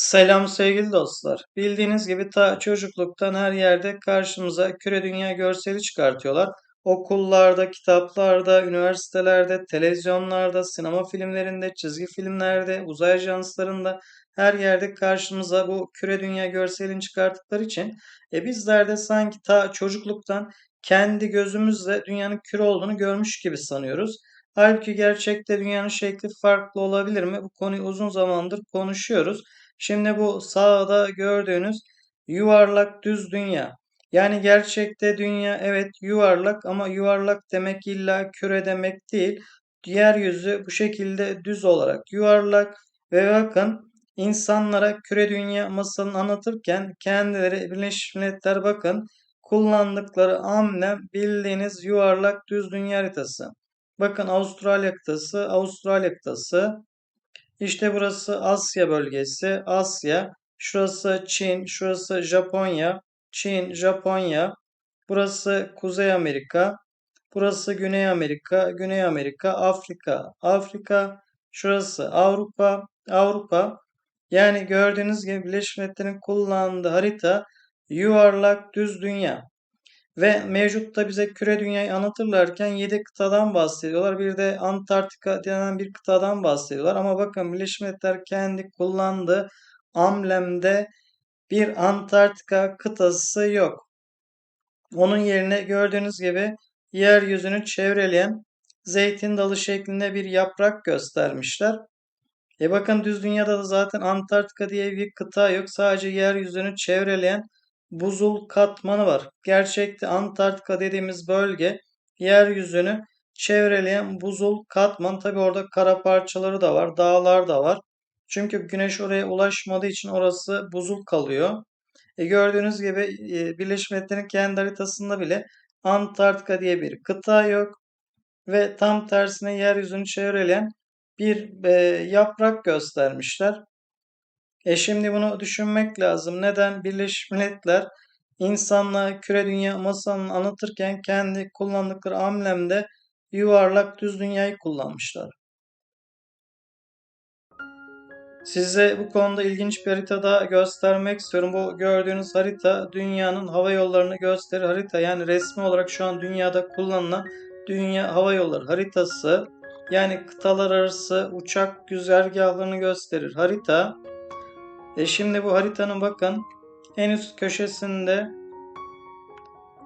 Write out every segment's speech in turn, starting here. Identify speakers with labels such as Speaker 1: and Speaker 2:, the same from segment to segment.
Speaker 1: Selam sevgili dostlar. Bildiğiniz gibi ta çocukluktan her yerde karşımıza küre dünya görseli çıkartıyorlar. Okullarda, kitaplarda, üniversitelerde, televizyonlarda, sinema filmlerinde, çizgi filmlerde, uzay ajanslarında her yerde karşımıza bu küre dünya görselini çıkarttıkları için e bizler de sanki ta çocukluktan kendi gözümüzle dünyanın küre olduğunu görmüş gibi sanıyoruz. Halbuki gerçekte dünyanın şekli farklı olabilir mi? Bu konuyu uzun zamandır konuşuyoruz. Şimdi bu sağda gördüğünüz yuvarlak düz dünya. Yani gerçekte dünya evet yuvarlak ama yuvarlak demek illa küre demek değil. Yeryüzü bu şekilde düz olarak yuvarlak ve bakın insanlara küre dünya masalını anlatırken kendileri Birleşmiş Milletler bakın kullandıkları amblem bildiğiniz yuvarlak düz dünya haritası. Bakın Avustralya kıtası, Avustralya kıtası, işte burası Asya bölgesi. Asya. Şurası Çin. Şurası Japonya. Çin, Japonya. Burası Kuzey Amerika. Burası Güney Amerika. Güney Amerika. Afrika. Afrika. Şurası Avrupa. Avrupa. Yani gördüğünüz gibi Birleşmiş Milletler'in kullandığı harita yuvarlak düz dünya. Ve mevcutta bize küre dünyayı anlatırlarken 7 kıtadan bahsediyorlar. Bir de Antarktika denen bir kıtadan bahsediyorlar. Ama bakın Birleşmiş Milletler kendi kullandığı amblemde bir Antarktika kıtası yok. Onun yerine gördüğünüz gibi yeryüzünü çevreleyen zeytin dalı şeklinde bir yaprak göstermişler. E bakın düz dünyada da zaten Antarktika diye bir kıta yok. Sadece yeryüzünü çevreleyen buzul katmanı var. Gerçekte Antarktika dediğimiz bölge yeryüzünü çevreleyen buzul katman. Tabi orada kara parçaları da var, dağlar da var. Çünkü güneş oraya ulaşmadığı için orası buzul kalıyor. E gördüğünüz gibi e, Birleşmiş Milletler'in kendi haritasında bile Antarktika diye bir kıta yok. Ve tam tersine yeryüzünü çevreleyen bir e, yaprak göstermişler. E şimdi bunu düşünmek lazım. Neden Birleşmiş Milletler insanlığa küre dünya masalını anlatırken kendi kullandıkları amblemde yuvarlak düz dünyayı kullanmışlar. Size bu konuda ilginç bir harita da göstermek istiyorum. Bu gördüğünüz harita dünyanın hava yollarını gösterir harita. Yani resmi olarak şu an dünyada kullanılan dünya hava yolları haritası. Yani kıtalar arası uçak güzergahlarını gösterir harita. E şimdi bu haritanın bakın en üst köşesinde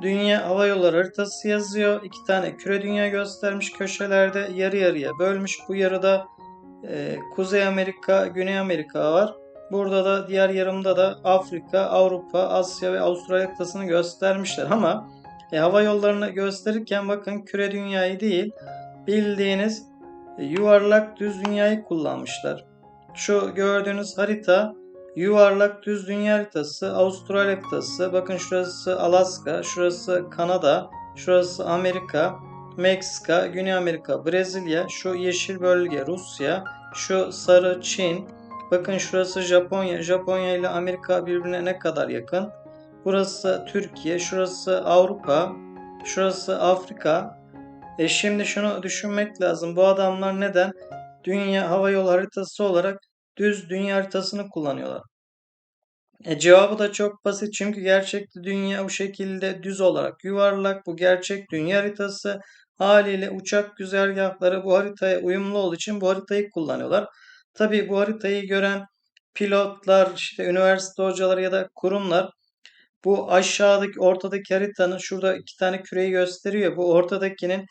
Speaker 1: Dünya Hava Yolları haritası yazıyor. İki tane küre dünya göstermiş köşelerde yarı yarıya bölmüş. Bu yarıda e, Kuzey Amerika, Güney Amerika var. Burada da diğer yarımda da Afrika, Avrupa, Asya ve Avustralya kıtasını göstermişler ama e, hava yollarını gösterirken bakın küre dünyayı değil bildiğiniz e, yuvarlak düz dünyayı kullanmışlar. Şu gördüğünüz harita Yuvarlak düz dünya haritası, Avustralya kıtası. Bakın şurası Alaska, şurası Kanada, şurası Amerika, Meksika, Güney Amerika, Brezilya, şu yeşil bölge Rusya, şu sarı Çin. Bakın şurası Japonya. Japonya ile Amerika birbirine ne kadar yakın. Burası Türkiye, şurası Avrupa, şurası Afrika. E şimdi şunu düşünmek lazım. Bu adamlar neden dünya hava yolu haritası olarak düz dünya haritasını kullanıyorlar. E, cevabı da çok basit çünkü gerçekte dünya bu şekilde düz olarak yuvarlak bu gerçek dünya haritası haliyle uçak güzergahları bu haritaya uyumlu olduğu için bu haritayı kullanıyorlar. Tabi bu haritayı gören pilotlar, işte üniversite hocaları ya da kurumlar bu aşağıdaki ortadaki haritanın şurada iki tane küreyi gösteriyor. Bu ortadakinin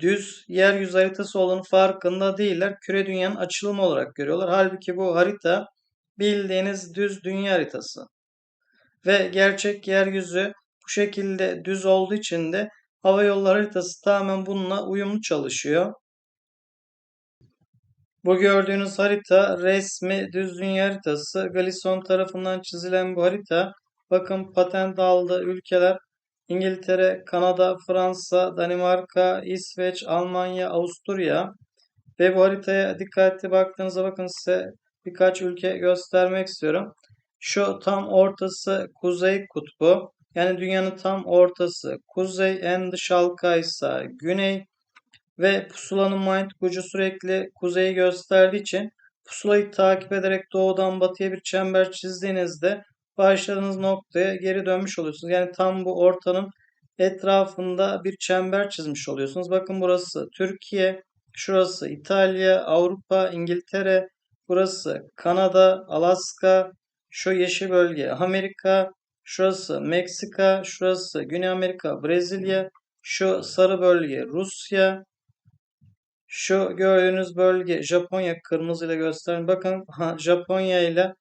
Speaker 1: düz yeryüzü haritası olduğunu farkında değiller. Küre dünyanın açılımı olarak görüyorlar. Halbuki bu harita bildiğiniz düz dünya haritası. Ve gerçek yeryüzü bu şekilde düz olduğu için de hava yolları haritası tamamen bununla uyumlu çalışıyor. Bu gördüğünüz harita resmi düz dünya haritası. Galison tarafından çizilen bu harita. Bakın patent aldığı ülkeler İngiltere, Kanada, Fransa, Danimarka, İsveç, Almanya, Avusturya. Ve bu haritaya dikkatli baktığınızda bakın size birkaç ülke göstermek istiyorum. Şu tam ortası Kuzey Kutbu. Yani dünyanın tam ortası Kuzey, en dış halka ise Güney. Ve pusulanın manyetik ucu sürekli kuzeyi gösterdiği için Pusulayı takip ederek doğudan batıya bir çember çizdiğinizde başladığınız noktaya geri dönmüş oluyorsunuz. Yani tam bu ortanın etrafında bir çember çizmiş oluyorsunuz. Bakın burası Türkiye, şurası İtalya, Avrupa, İngiltere, burası Kanada, Alaska, şu yeşil bölge Amerika, şurası Meksika, şurası Güney Amerika, Brezilya, şu sarı bölge Rusya, şu gördüğünüz bölge Japonya kırmızıyla gösterin. Bakın Japonya ile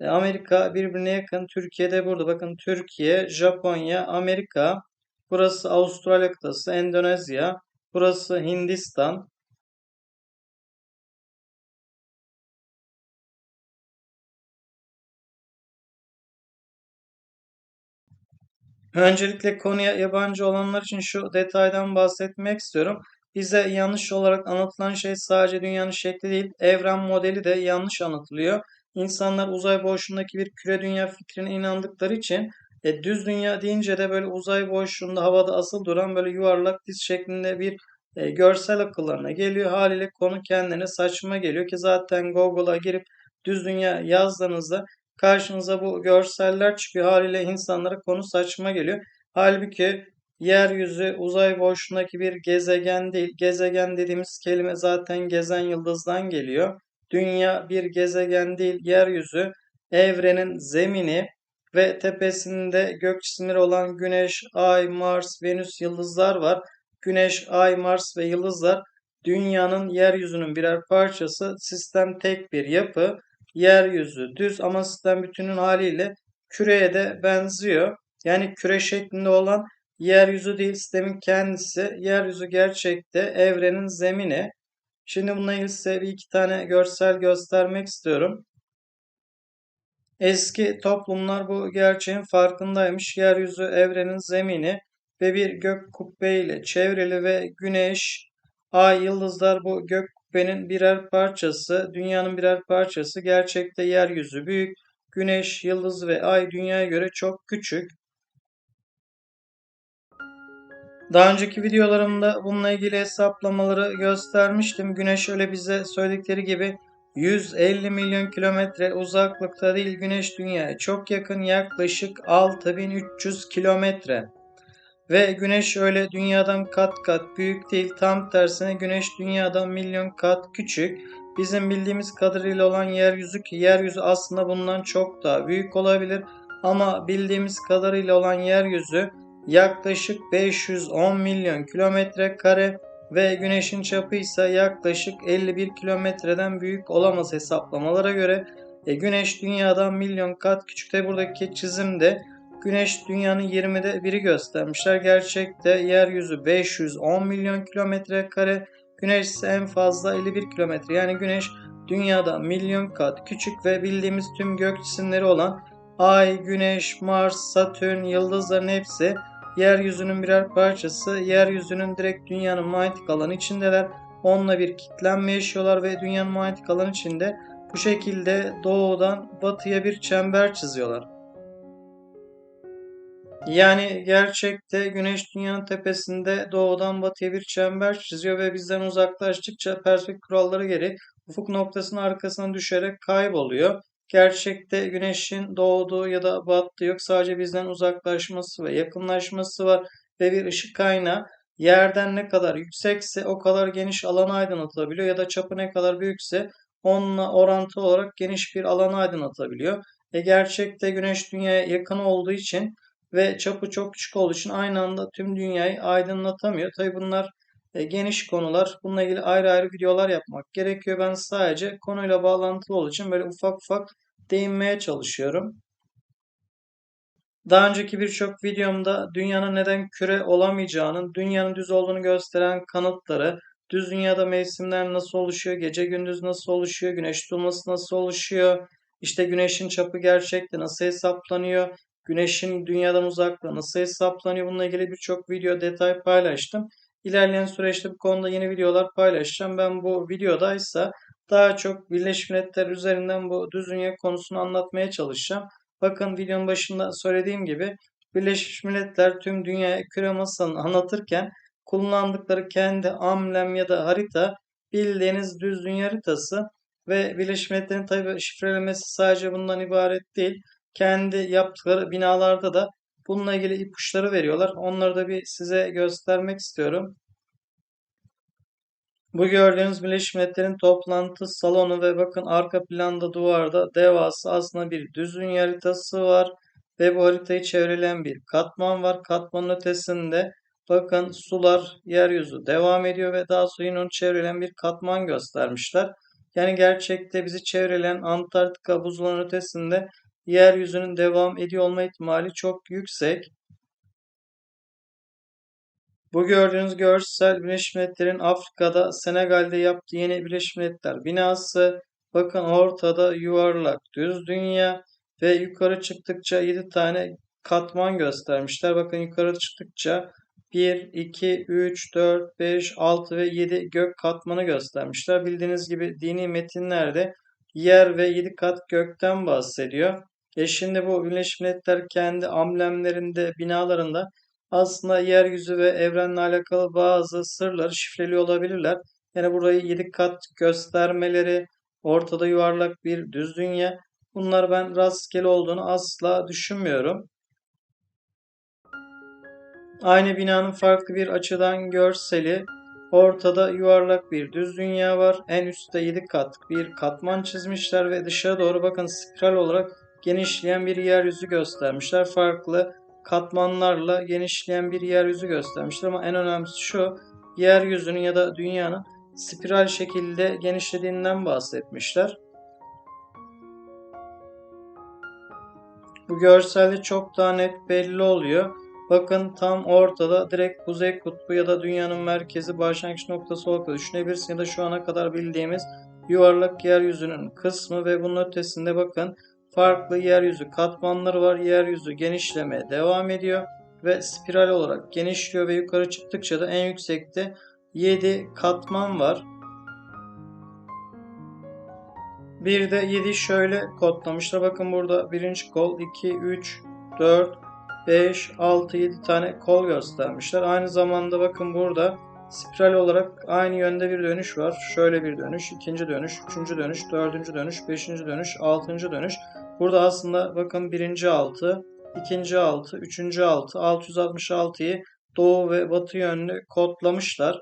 Speaker 1: e, Amerika birbirine yakın. Türkiye'de burada. Bakın Türkiye, Japonya, Amerika. Burası Avustralya kıtası, Endonezya. Burası Hindistan. Öncelikle konuya yabancı olanlar için şu detaydan bahsetmek istiyorum. Bize yanlış olarak anlatılan şey sadece dünyanın şekli değil, evren modeli de yanlış anlatılıyor. İnsanlar uzay boşluğundaki bir küre dünya fikrine inandıkları için e, düz dünya deyince de böyle uzay boşluğunda havada asıl duran böyle yuvarlak diz şeklinde bir e, görsel akıllarına geliyor. Haliyle konu kendine saçma geliyor ki zaten Google'a girip düz dünya yazdığınızda karşınıza bu görseller çıkıyor. Haliyle insanlara konu saçma geliyor. Halbuki yeryüzü uzay boşluğundaki bir gezegen değil. Gezegen dediğimiz kelime zaten gezen yıldızdan geliyor. Dünya bir gezegen değil. Yeryüzü evrenin zemini ve tepesinde gök cisimleri olan Güneş, Ay, Mars, Venüs yıldızlar var. Güneş, Ay, Mars ve yıldızlar dünyanın yeryüzünün birer parçası. Sistem tek bir yapı. Yeryüzü düz ama sistem bütünün haliyle küreye de benziyor. Yani küre şeklinde olan yeryüzü değil sistemin kendisi. Yeryüzü gerçekte evrenin zemini. Şimdi bununla ilgili size bir iki tane görsel göstermek istiyorum. Eski toplumlar bu gerçeğin farkındaymış. Yeryüzü evrenin zemini ve bir gök kubbe ile çevrili ve güneş, ay, yıldızlar bu gök kubbenin birer parçası, dünyanın birer parçası. Gerçekte yeryüzü büyük, güneş, yıldız ve ay dünyaya göre çok küçük. Daha önceki videolarımda bununla ilgili hesaplamaları göstermiştim. Güneş öyle bize söyledikleri gibi 150 milyon kilometre uzaklıkta değil Güneş Dünya'ya çok yakın yaklaşık 6300 kilometre. Ve Güneş öyle Dünya'dan kat kat büyük değil tam tersine Güneş Dünya'dan milyon kat küçük. Bizim bildiğimiz kadarıyla olan yeryüzü ki yeryüzü aslında bundan çok daha büyük olabilir. Ama bildiğimiz kadarıyla olan yeryüzü yaklaşık 510 milyon kilometre kare ve Güneş'in çapı ise yaklaşık 51 kilometreden büyük olamaz hesaplamalara göre. E, Güneş dünyadan milyon kat küçükte buradaki çizimde Güneş dünyanın 20'de biri göstermişler. Gerçekte yeryüzü 510 milyon kilometre kare. Güneş ise en fazla 51 kilometre. Yani Güneş dünyada milyon kat küçük ve bildiğimiz tüm gök cisimleri olan Ay, Güneş, Mars, Satürn, yıldızların hepsi yeryüzünün birer parçası. Yeryüzünün direkt dünyanın manyetik alanı içindeler. Onunla bir kitlenme yaşıyorlar ve dünyanın manyetik alanı içinde bu şekilde doğudan batıya bir çember çiziyorlar. Yani gerçekte güneş dünyanın tepesinde doğudan batıya bir çember çiziyor ve bizden uzaklaştıkça perspektif kuralları gereği ufuk noktasının arkasına düşerek kayboluyor. Gerçekte güneşin doğduğu ya da battığı yok. Sadece bizden uzaklaşması ve yakınlaşması var ve bir ışık kaynağı yerden ne kadar yüksekse o kadar geniş alan aydınlatabiliyor ya da çapı ne kadar büyükse onunla orantılı olarak geniş bir alan aydınlatabiliyor. E gerçekte güneş dünyaya yakın olduğu için ve çapı çok küçük olduğu için aynı anda tüm dünyayı aydınlatamıyor. Tabi bunlar e, geniş konular. Bununla ilgili ayrı ayrı videolar yapmak gerekiyor. Ben sadece konuyla bağlantılı olduğu için böyle ufak ufak değinmeye çalışıyorum. Daha önceki birçok videomda dünyanın neden küre olamayacağının, dünyanın düz olduğunu gösteren kanıtları, düz dünyada mevsimler nasıl oluşuyor, gece gündüz nasıl oluşuyor, güneş tutulması nasıl oluşuyor, işte güneşin çapı gerçekte nasıl hesaplanıyor, güneşin dünyadan uzaklığı nasıl hesaplanıyor, bununla ilgili birçok video detay paylaştım. İlerleyen süreçte bu konuda yeni videolar paylaşacağım. Ben bu videoda ise daha çok Birleşmiş Milletler üzerinden bu düz dünya konusunu anlatmaya çalışacağım. Bakın videonun başında söylediğim gibi Birleşmiş Milletler tüm dünyaya küre masalını anlatırken kullandıkları kendi amblem ya da harita bildiğiniz düz dünya haritası. Ve Birleşmiş Milletler'in tabii şifrelemesi sadece bundan ibaret değil. Kendi yaptıkları binalarda da bununla ilgili ipuçları veriyorlar. Onları da bir size göstermek istiyorum. Bu gördüğünüz Birleşmiş Milletler'in toplantı salonu ve bakın arka planda duvarda devasa aslında bir düz dünya haritası var. Ve bu haritayı çevreleyen bir katman var. Katmanın ötesinde bakın sular, yeryüzü devam ediyor ve daha sonra yine onu çevreleyen bir katman göstermişler. Yani gerçekte bizi çevreleyen Antarktika buzulların ötesinde yeryüzünün devam ediyor olma ihtimali çok yüksek. Bu gördüğünüz görsel Birleşmiş Milletler'in Afrika'da Senegal'de yaptığı yeni Birleşmiş Milletler binası. Bakın ortada yuvarlak düz dünya ve yukarı çıktıkça 7 tane katman göstermişler. Bakın yukarı çıktıkça 1, 2, 3, 4, 5, 6 ve 7 gök katmanı göstermişler. Bildiğiniz gibi dini metinlerde yer ve 7 kat gökten bahsediyor. E şimdi bu Birleşmiş Milletler kendi amblemlerinde, binalarında aslında yeryüzü ve evrenle alakalı bazı sırları şifreli olabilirler. Yani burayı 7 kat göstermeleri, ortada yuvarlak bir düz dünya. Bunlar ben rastgele olduğunu asla düşünmüyorum. Aynı binanın farklı bir açıdan görseli. Ortada yuvarlak bir düz dünya var. En üstte 7 kat bir katman çizmişler ve dışarı doğru bakın spiral olarak genişleyen bir yeryüzü göstermişler. Farklı katmanlarla genişleyen bir yeryüzü göstermişler ama en önemlisi şu yeryüzünün ya da dünyanın spiral şekilde genişlediğinden bahsetmişler. Bu görselde çok daha net belli oluyor. Bakın tam ortada direkt kuzey kutbu ya da dünyanın merkezi başlangıç noktası olarak düşünebilirsiniz ya da şu ana kadar bildiğimiz yuvarlak yeryüzünün kısmı ve bunun ötesinde bakın farklı yeryüzü katmanları var. Yeryüzü genişlemeye devam ediyor ve spiral olarak genişliyor ve yukarı çıktıkça da en yüksekte 7 katman var. Bir de 7 şöyle kodlamışlar. Bakın burada birinci kol 2, 3, 4, 5, 6, 7 tane kol göstermişler. Aynı zamanda bakın burada spiral olarak aynı yönde bir dönüş var. Şöyle bir dönüş, ikinci dönüş, üçüncü dönüş, dördüncü dönüş, beşinci dönüş, altıncı dönüş. Burada aslında bakın birinci altı, ikinci altı, üçüncü altı, 666'yı doğu ve batı yönlü kodlamışlar.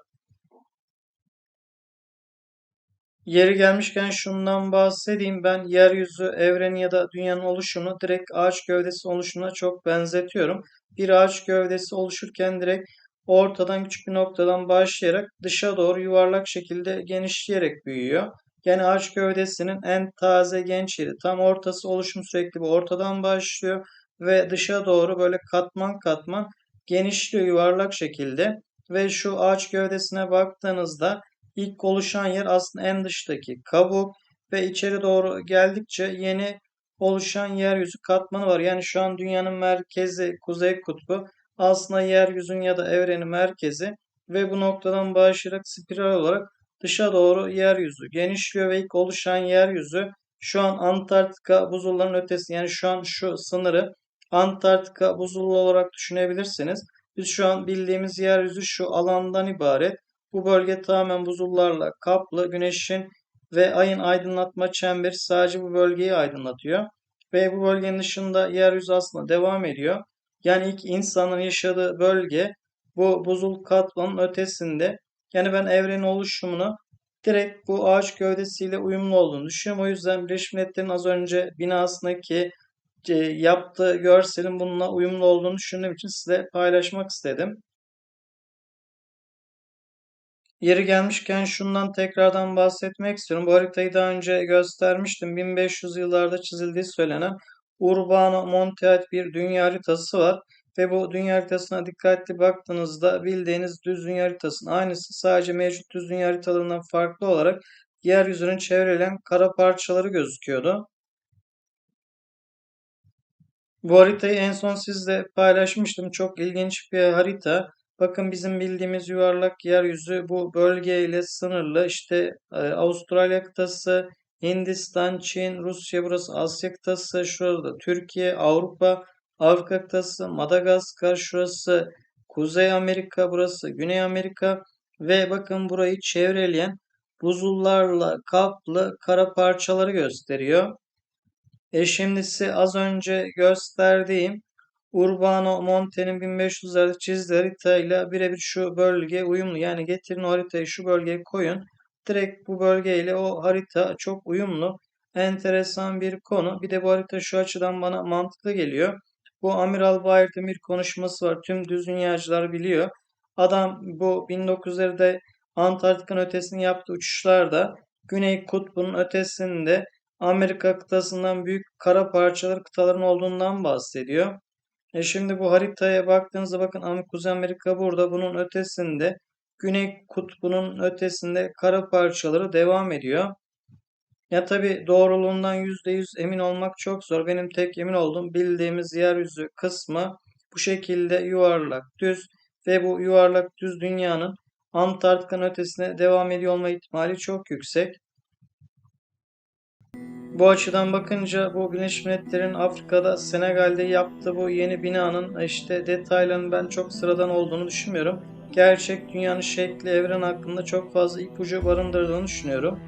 Speaker 1: Yeri gelmişken şundan bahsedeyim. Ben yeryüzü, evreni ya da dünyanın oluşumunu direkt ağaç gövdesi oluşumuna çok benzetiyorum. Bir ağaç gövdesi oluşurken direkt ortadan küçük bir noktadan başlayarak dışa doğru yuvarlak şekilde genişleyerek büyüyor. Yani ağaç gövdesinin en taze genç yeri tam ortası oluşum sürekli bu ortadan başlıyor ve dışa doğru böyle katman katman genişliyor yuvarlak şekilde ve şu ağaç gövdesine baktığınızda ilk oluşan yer aslında en dıştaki kabuk ve içeri doğru geldikçe yeni oluşan yeryüzü katmanı var. Yani şu an dünyanın merkezi kuzey kutbu aslında yeryüzün ya da evrenin merkezi ve bu noktadan başlayarak spiral olarak dışa doğru yeryüzü genişliyor ve ilk oluşan yeryüzü şu an Antarktika buzullarının ötesi yani şu an şu sınırı Antarktika buzullu olarak düşünebilirsiniz. Biz şu an bildiğimiz yeryüzü şu alandan ibaret. Bu bölge tamamen buzullarla kaplı. Güneşin ve ayın aydınlatma çemberi sadece bu bölgeyi aydınlatıyor. Ve bu bölgenin dışında yeryüzü aslında devam ediyor. Yani ilk insanın yaşadığı bölge bu buzul katmanın ötesinde. Yani ben evrenin oluşumunu direkt bu ağaç gövdesiyle uyumlu olduğunu düşünüyorum. O yüzden Birleşmiş Milletler'in az önce binasındaki e, yaptığı görselin bununla uyumlu olduğunu düşündüğüm için size paylaşmak istedim. Yeri gelmişken şundan tekrardan bahsetmek istiyorum. Bu haritayı daha önce göstermiştim. 1500 yıllarda çizildiği söylenen Urbano Monteat bir dünya haritası var. Ve bu dünya haritasına dikkatli baktığınızda bildiğiniz düz dünya haritasının aynısı sadece mevcut düz dünya haritalarından farklı olarak yeryüzünün çevrelen kara parçaları gözüküyordu. Bu haritayı en son sizle paylaşmıştım. Çok ilginç bir harita. Bakın bizim bildiğimiz yuvarlak yeryüzü bu bölgeyle sınırlı. İşte e, Avustralya kıtası, Hindistan, Çin, Rusya burası Asya kıtası, şurada Türkiye, Avrupa, Afrika kıtası, Madagaskar şurası, Kuzey Amerika burası, Güney Amerika ve bakın burayı çevreleyen buzullarla kaplı kara parçaları gösteriyor. E şimdisi az önce gösterdiğim Urbano Monte'nin 1500'lerde çizdiği haritayla birebir şu bölge uyumlu. Yani getirin o haritayı şu bölgeye koyun. Direkt bu bölgeyle o harita çok uyumlu. Enteresan bir konu. Bir de bu harita şu açıdan bana mantıklı geliyor. Bu Amiral Bayer'de bir konuşması var. Tüm düz dünyacılar biliyor. Adam bu 1900'lerde Antarktika'nın ötesini yaptığı uçuşlarda Güney Kutbu'nun ötesinde Amerika kıtasından büyük kara parçaları kıtaların olduğundan bahsediyor. E şimdi bu haritaya baktığınızda bakın Kuzey Amerika burada bunun ötesinde Güney Kutbu'nun ötesinde kara parçaları devam ediyor. Ya tabii doğruluğundan %100 emin olmak çok zor. Benim tek emin olduğum bildiğimiz yeryüzü kısmı bu şekilde yuvarlak, düz ve bu yuvarlak düz dünyanın Antarktika'nın ötesine devam ediyor olma ihtimali çok yüksek. Bu açıdan bakınca bu Birleşmiş Milletler'in Afrika'da Senegal'de yaptığı bu yeni binanın işte detaylarının ben çok sıradan olduğunu düşünmüyorum. Gerçek dünyanın şekli, evren hakkında çok fazla ipucu barındırdığını düşünüyorum.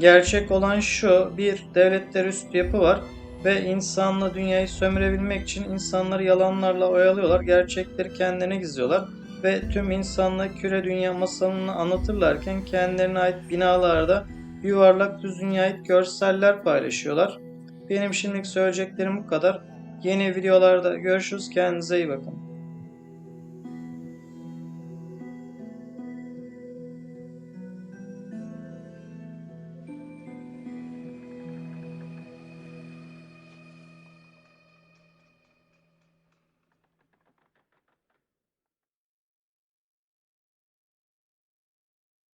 Speaker 1: Gerçek olan şu, bir devletler üstü yapı var ve insanla dünyayı sömürebilmek için insanları yalanlarla oyalıyorlar, gerçekleri kendilerine gizliyorlar ve tüm insanla küre dünya masalını anlatırlarken kendilerine ait binalarda yuvarlak düz dünyaya ait görseller paylaşıyorlar. Benim şimdilik söyleyeceklerim bu kadar. Yeni videolarda görüşürüz. Kendinize iyi bakın.